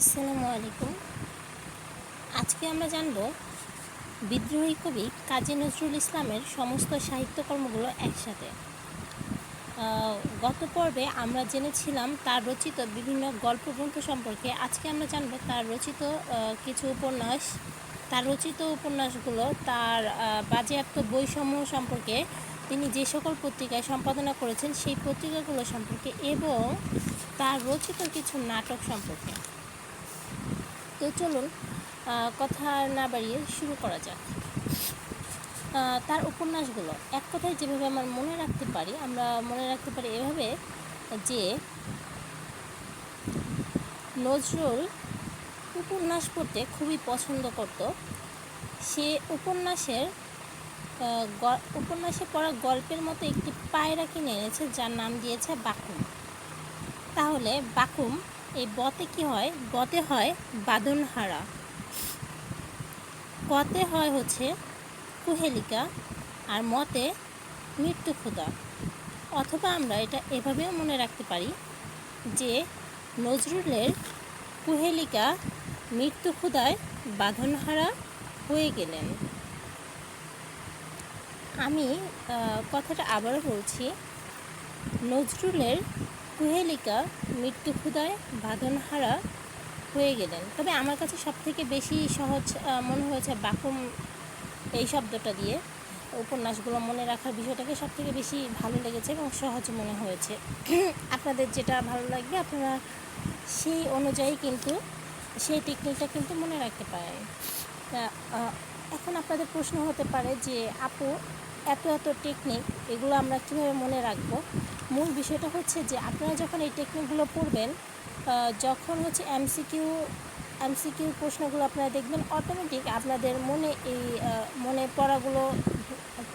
আসসালামু আলাইকুম। আজকে আমরা জানব, বিদ্রোহী কবি কাজী নজরুল ইসলামের সমস্ত সাহিত্যকর্মগুলো একসাথে। গত পর্বে আমরা জেনেছিলাম তার রচিত বিভিন্ন গল্পগ্রন্থ সম্পর্কে। আজকে আমরা জানব তার রচিত কিছু উপন্যাস। তার রচিত উপন্যাসগুলো তার বাজেয়াপ্ত বইসমূহ সম্পর্কে, তিনি যে সকল পত্রিকায় সম্পাদনা করেছেন সেই পত্রিকাগুলো সম্পর্কে এবং তার রচিত কিছু নাটক সম্পর্কে। তো চলুন কথা না বাড়িয়ে শুরু করা যাক। তার উপন্যাসগুলো। এক কথায় যেভাবে আমরা মনে রাখতে পারি, আমরা মনে রাখতে পারি এভাবে যে নজরুল উপন্যাস পড়তে খুবই পছন্দ করত। সে উপন্যাসের উপন্যাসে পড়া গল্পের মতো একটি পায়রা কিনে এনেছে যার নাম দিয়েছে বাকুম। তাহলে বাকুম এই বতে কি হয়? বতে হয় বাদনহারা। কতে হয় হচ্ছে কুহেলিকা আর মতে মৃত্যু ক্ষুদা অথবা আমরা এটা এভাবেও মনে রাখতে পারি যে নজরুলের কুহেলিকা মৃত্যু ক্ষুদায় বাঁধনহারা হয়ে গেলেন। আমি কথাটা আবারও বলছি। নজরুলের কুহেলিকা, মৃত্যু ক্ষুদায় বাঁধনহারা হয়ে গেলেন। তবে আমার কাছে সবথেকে বেশি সহজ মনে হয়েছে বাকুম এই শব্দটা দিয়ে। উপন্যাসগুলো মনে রাখার বিষয়টাকে সব থেকে বেশি ভালো লেগেছে এবং সহজ মনে হয়েছে। আপনাদের যেটা ভালো লাগবে, আপনারা সেই অনুযায়ী কিন্তু সেই টেকনিকটা কিন্তু মনে রাখতে পারেন। এখন আপনাদের প্রশ্ন হতে পারে যে, আপু, এত এত টেকনিক এগুলো আমরা কীভাবে মনে রাখব? মূল বিষয়টা হচ্ছে যে আপনারা যখন এই টেকনিকগুলো পড়বেন যখন হচ্ছে এমসিকিউ এমসিকিউ প্রশ্নগুলো আপনারা দেখবেন অটোমেটিক আপনাদের মনে এই মনে পড়াগুলো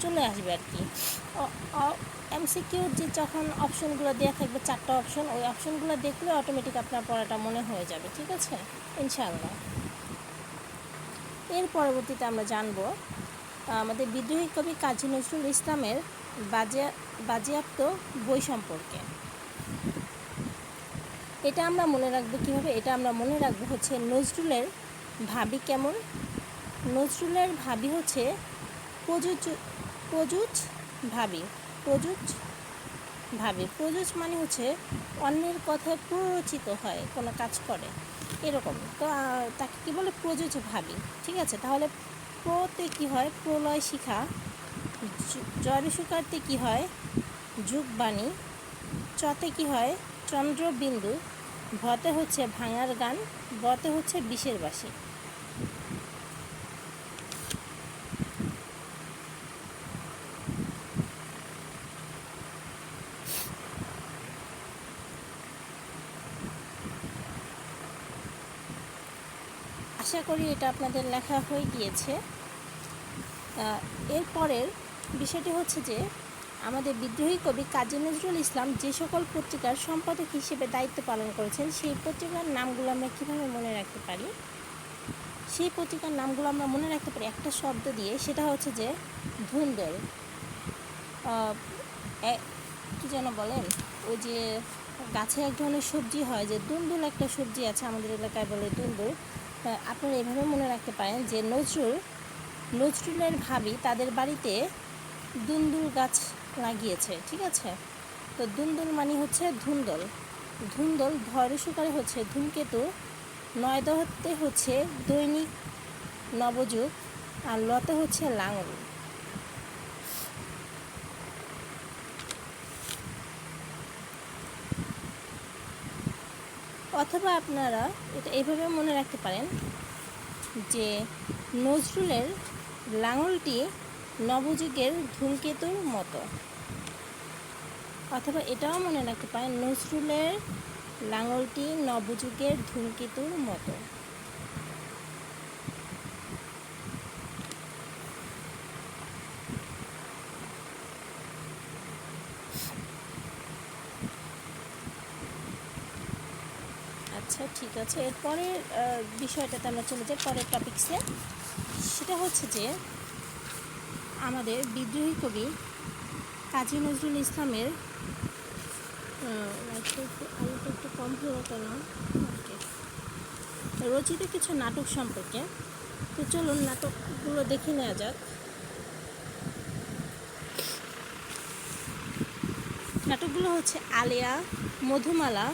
চলে আসবে আর কি। এমসিকিউর যে যখন অপশনগুলো দেওয়া থাকবে, চারটা অপশন ওই অপশনগুলো দেখলে অটোমেটিক আপনার পড়াটা মনে হয়ে যাবে, ঠিক আছে? ইনশাআল্লাহ। এর পরবর্তীতে আমরা জানব, আমাদের বিদ্রোহী কবি কাজী নজরুল ইসলামের বাজেয়াপ্ত বই সম্পর্কে। এটা আমরা মনে রাখব কীভাবে? এটা আমরা মনে রাখব হচ্ছে নজরুলের ভাবি কেমন? নজরুলের ভাবি হচ্ছে প্রযোজ প্রযোজ ভাবি। প্রযোজ ভাবি। প্রযোজ মানে হচ্ছে অন্যের কথায় প্ররোচিত হয়, কোনো কাজ করে। এরকম। তো তাকে কি বলে? প্রযোজ ভাবি। ঠিক আছে? তাহলে প্রতে কি হয়? প্রলয় শিখা জয়সুকারতে কি হয়? যুগবাণী। চতে কি হয়? চন্দ্রবিন্দু। ভতে হচ্ছে ভাঙার গান, বতে হচ্ছে বিষের বাসি আশা করি এটা আপনাদের লেখা হয়ে গিয়েছে। এরপরের বিষয়টি হচ্ছে যে, আমাদের বিদ্রোহী কবি কাজী নজরুল ইসলাম যে সকল পত্রিকার সম্পাদক হিসেবে দায়িত্ব পালন করেছেন, সেই পত্রিকার নামগুলো আমরা কীভাবে মনে রাখতে পারি? সেই পত্রিকার নামগুলো আমরা মনে রাখতে পারি একটা শব্দ দিয়ে, সেটা হচ্ছে যে ধুন্দল। কি যেন বলেন? ওই যে গাছে এক ধরনের সবজি হয়, যে দুন্দুল একটা সবজি আছে আমাদের এলাকায় বলে দুন্দুল আপনারা এভাবে মনে রাখতে পারেন যে নজরুল, নজরুলের ভাবি তাদের বাড়িতে দুন্দুল গাছ লাগিয়েছে, ঠিক আছে? তো দুন্দুল মানে হচ্ছে ধুন্দল। ধুন্দল ধরে সুকারে হচ্ছে ধূমকেতু নয়দহতে হচ্ছে দৈনিক নবযুগ, আর লতে হচ্ছে লাঙল। অথবা আপনারা এটা এইভাবে মনে রাখতে পারেন যে নজরুলের লাঙলটি নবযুগের ধূমকেতুর মতো। অথবা এটাও মনে রাখতে পারেন, নজরুলের লাঙলটি নবযুগের ধূমকেতুর মতো। আচ্ছা ঠিক আছে। এরপরের বিষয়টাতে আমরা চলে যাই পরের টপিক্সে সেটা হচ্ছে যে আমাদের বিদ্রোহী কবি কাজী নজরুল ইসলামের আলোটা একটু কম হলো কেন? রচিত কিছু নাটক সম্পর্কে। তো চলুন নাটকগুলো দেখে নেওয়া যাক। নাটকগুলো হচ্ছে আলেয়া, মধুমালা,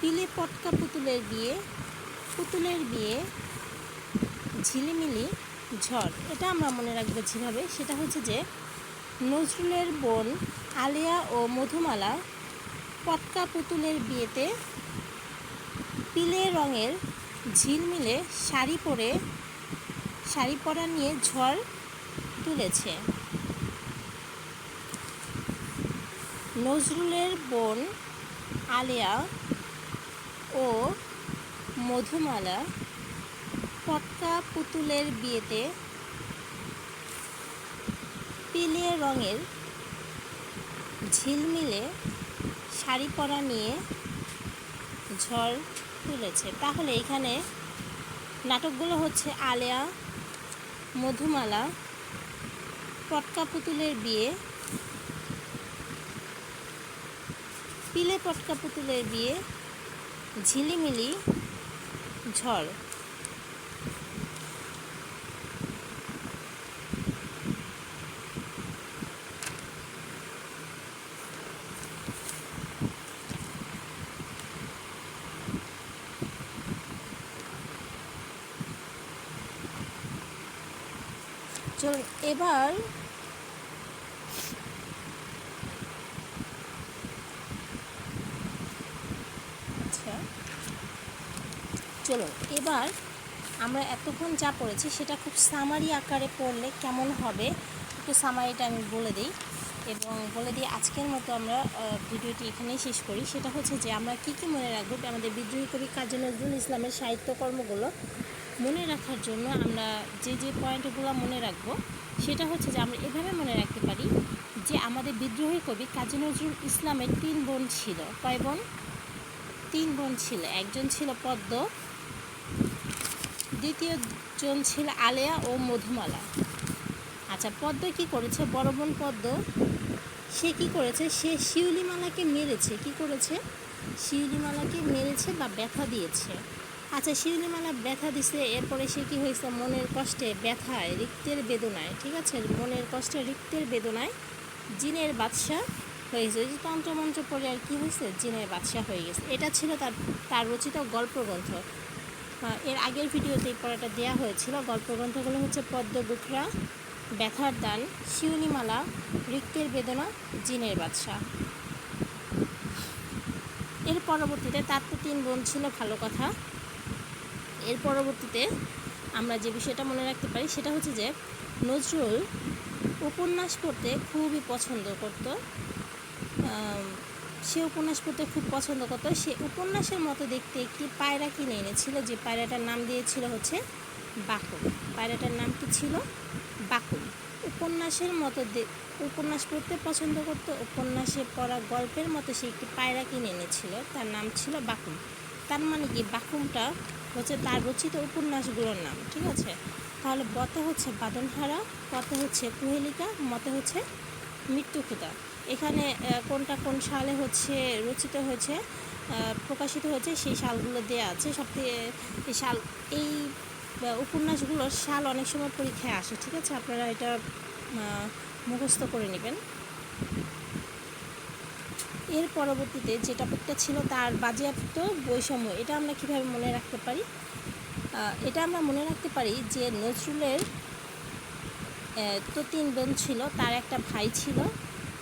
পিলে পটকা পুতুলের বিয়ে পুতুলের বিয়ে, ঝিলিমিলি ঝড়। এটা আমরা মনে রাখব যেভাবে। সেটা হচ্ছে যে, নজরুলের বোন আলিয়া ও মধুমালা পটকা পুতুলের বিয়েতে পিলে রঙের ঝিলমিলে শাড়ি পরে, শাড়ি পরা নিয়ে ঝড় তুলেছে। নজরুলের বোন আলিয়া ও মধুমালা পটকা পুতুলের বিয়েতে পিলে রঙের ঝিলমিলে শাড়ি পরা নিয়ে ঝড় তুলেছে। তাহলে এখানে নাটকগুলো হচ্ছে আলেয়া, মধুমালা, পটকা পুতুলের বিয়ে, পিলে পটকা পুতুলের বিয়ে, ঝিলিমিলি, ঝড় চলুন এবার আচ্ছা চলুন, এবার আমরা এতক্ষণ যা পড়েছি সেটা খুব সামারি আকারে পড়লে কেমন হবে? একটু সামারিটা আমি বলে দিই এবং বলে দিই আজকের মতো আমরা ভিডিওটি এখানেই শেষ করি। সেটা হচ্ছে যে আমরা কি কি মনে রাখব আমাদের বিদ্রোহী কবি কাজী নজরুল ইসলামের সাহিত্যকর্মগুলো মনে রাখার জন্য আমরা যে যে পয়েন্টগুলো মনে রাখব, সেটা হচ্ছে যে আমরা এভাবে মনে রাখতে পারি যে আমাদের বিদ্রোহী কবি কাজী নজরুল ইসলামের তিন বোন ছিল। কয় বোন? তিন বোন ছিল। একজন ছিল পদ্ম, দ্বিতীয় জন ছিল আলেয়া ও মধুমালা। আচ্ছা পদ্ম কি করেছে? বড় বোন পদ্ম, সে কি করেছে? সে শিউলিমালাকে মেরেছে। কি করেছে? শিউলিমালাকে মেরেছে বা ব্যথা দিয়েছে। আচ্ছা শিউলিমালা ব্যথা দিছে এরপরে সে কি হয়েছে? মনের কষ্টে ব্যথায় রিক্তের বেদনায় ঠিক আছে? মনের কষ্টে রিক্তের বেদনায় জিনের বাদশা হয়েছে। যে তন্ত্রমন্ত্র পড়ে আর কি হয়েছে? জিনের বাদশা হয়ে গেছে। এটা ছিল তার তার রচিত গল্পগ্রন্থ। আহ, এর আগের ভিডিওতে এই পড়াটা দেওয়া হয়েছিল। গল্পগ্রন্থগুলো হচ্ছে পদ্মগুঠরা ব্যথার দান শিউলিমালা রিক্তের বেদনা জিনের বাদশা এর পরবর্তীতে তার তো তিন বোন ছিল ভালো কথা। এর পরবর্তীতে আমরা যে বিষয়টা মনে রাখতে পারি সেটা হচ্ছে যে নজরুল উপন্যাস পড়তে খুবই পছন্দ করত। সে উপন্যাস পড়তে খুব পছন্দ করতো। সে উপন্যাসের মতো দেখতে একটি পায়রা কিনে এনেছিল, যে পায়রাটার নাম দিয়েছিল হচ্ছে বাকুল পায়রাটার নাম কি ছিল? বাকুল উপন্যাসের মতো উপন্যাস পড়তে পছন্দ করতো। উপন্যাসে পড়া গল্পের মতো সে একটি পায়রা কিনে এনেছিল, তার নাম ছিল বাকুম তার মানে কি? বাকুমটা হচ্ছে তার রচিত উপন্যাসগুলোর নাম, ঠিক আছে? তাহলে বতে হচ্ছে বাদনহারা পথে হচ্ছে কুহেলিকা, মতে হচ্ছে মৃত্যুকুতা। এখানে কোনটা কোন সালে হচ্ছে রচিত হয়েছে প্রকাশিত হয়েছে, সেই সালগুলো দেওয়া আছে। সবথেকে সাল, এই উপন্যাসগুলোর সাল অনেক সময় পরীক্ষায় আসে, ঠিক আছে? আপনারা এটা মুখস্থ করে নেবেন। এর পরবর্তীতে যেটা একটা ছিল তার বাজেয়াপ্ত বৈষম্য, এটা আমরা কীভাবে মনে রাখতে পারি? এটা আমরা মনে রাখতে পারি যে নজরুলের তো তিন বোন ছিল, তার একটা ভাই ছিল।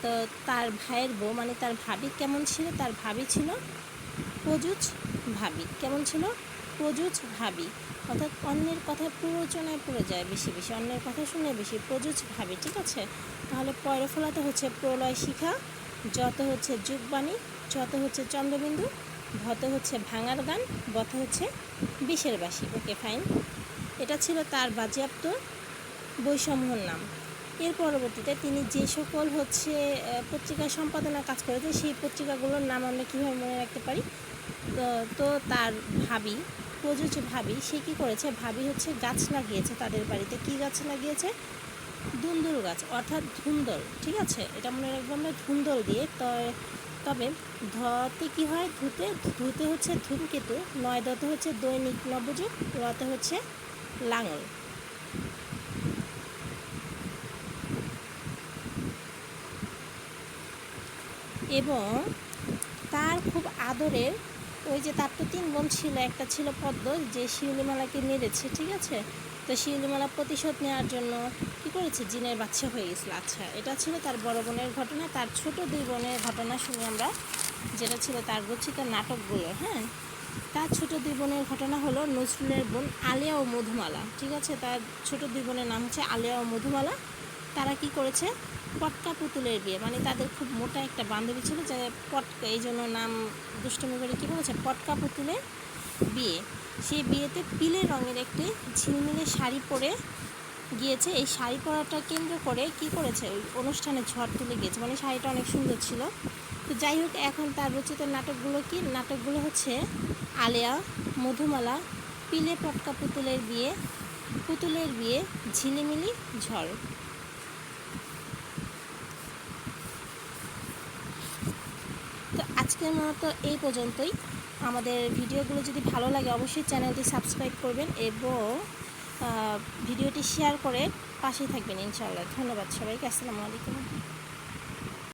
তো তার ভাইয়ের বউ মানে তার ভাবি কেমন ছিল? তার ভাবি ছিল প্রজুজ ভাবি। কেমন ছিল? প্রজুজ ভাবি। অর্থাৎ অন্যের কথা প্ররোচনায় পড়ে যায় বেশি বেশি, অন্যের কথা শুনে বেশি। প্রজুজ ভাবি, ঠিক আছে? তাহলে পয়রফলাতে হচ্ছে প্রলয় শিখা। যত হচ্ছে যুগবাণী, যত হচ্ছে চন্দ্রবিন্দু, ভত হচ্ছে ভাঙার গান, বত হচ্ছে বিষের বাসি ওকে ফাইন এটা ছিল তার বাজেয়াপ্ত বৈষম্যর নাম। এর পরবর্তীতে তিনি যে সকল হচ্ছে পত্রিকা সম্পাদনার কাজ করেছে সেই পত্রিকাগুলোর নাম আমরা কীভাবে মনে রাখতে পারি? তো তার ভাবি, প্রযোজ্য ভাবি, সে কী করেছে? ভাবি হচ্ছে গাছ লাগিয়েছে তাদের বাড়িতে। কী গাছ লাগিয়েছে? দুন্দুল গাছ, অর্থাৎ ধুন্দল, ঠিক আছে? এটা মনে রাখব আমরা ধুন্দল দিয়ে তবে ধতে কি হয়? ধুতে ধুতে হচ্ছে ধূমকেতু, নয় দতে হচ্ছে দৈনিক নবযুগ রতে হচ্ছে লাঙল। এবং তার খুব আদরের ওই যে তার তো তিন বোন ছিল, একটা ছিল পদ্ম, যে শিউলিমালাকে মেরেছে, ঠিক আছে? তো শিউলিমালা প্রতিশোধ নেওয়ার জন্য কি করেছে? জিনের বাচ্চা হয়ে গেছিল। আচ্ছা এটা ছিল তার বড় বোনের ঘটনা। তার ছোট দুই বোনের ঘটনা শুনি আমরা, যেটা ছিল তার রচিত নাটকগুলো হ্যাঁ? তার ছোট দুই বোনের ঘটনা হলো নজরুলের বোন আলিয়া ও মধুমালা, ঠিক আছে? তার ছোট দুই বোনের নাম হচ্ছে আলিয়া ও মধুমালা। তারা কি করেছে? পটকা পুতুলের বিয়ে মানে তাদের খুব মোটা একটা বান্ধবী ছিল যে পটকা, এই জন্য নাম দুষ্টমি করে কী বলেছে? পটকা পুতুলের বিয়ে। সেই বিয়েতে পিলে রঙের একটি ঝিলমিলে শাড়ি পরে গিয়েছে। এই শাড়ি পরাটা কেন্দ্র করে কি করেছে? ওই অনুষ্ঠানে ঝড় তুলে গিয়েছে। মানে শাড়িটা অনেক সুন্দর ছিল। তো যাই হোক, এখন তার রচিত নাটকগুলো কি? নাটকগুলো হচ্ছে আলেয়া, মধুমালা, পিলে পটকা পুতুলের বিয়ে পুতুলের বিয়ে, ঝিলিমিলি, ঝড়। তো আজকের মতো এই পর্যন্তই। আমাদের ভিডিওগুলো যদি ভালো লাগে, অবশ্যই চ্যানেলটি সাবস্ক্রাইব করবেন এবং ভিডিওটি শেয়ার করে পাশেই থাকবেন ইনশাআল্লাহ। ধন্যবাদ সবাইকে, আসসালামু আলাইকুম।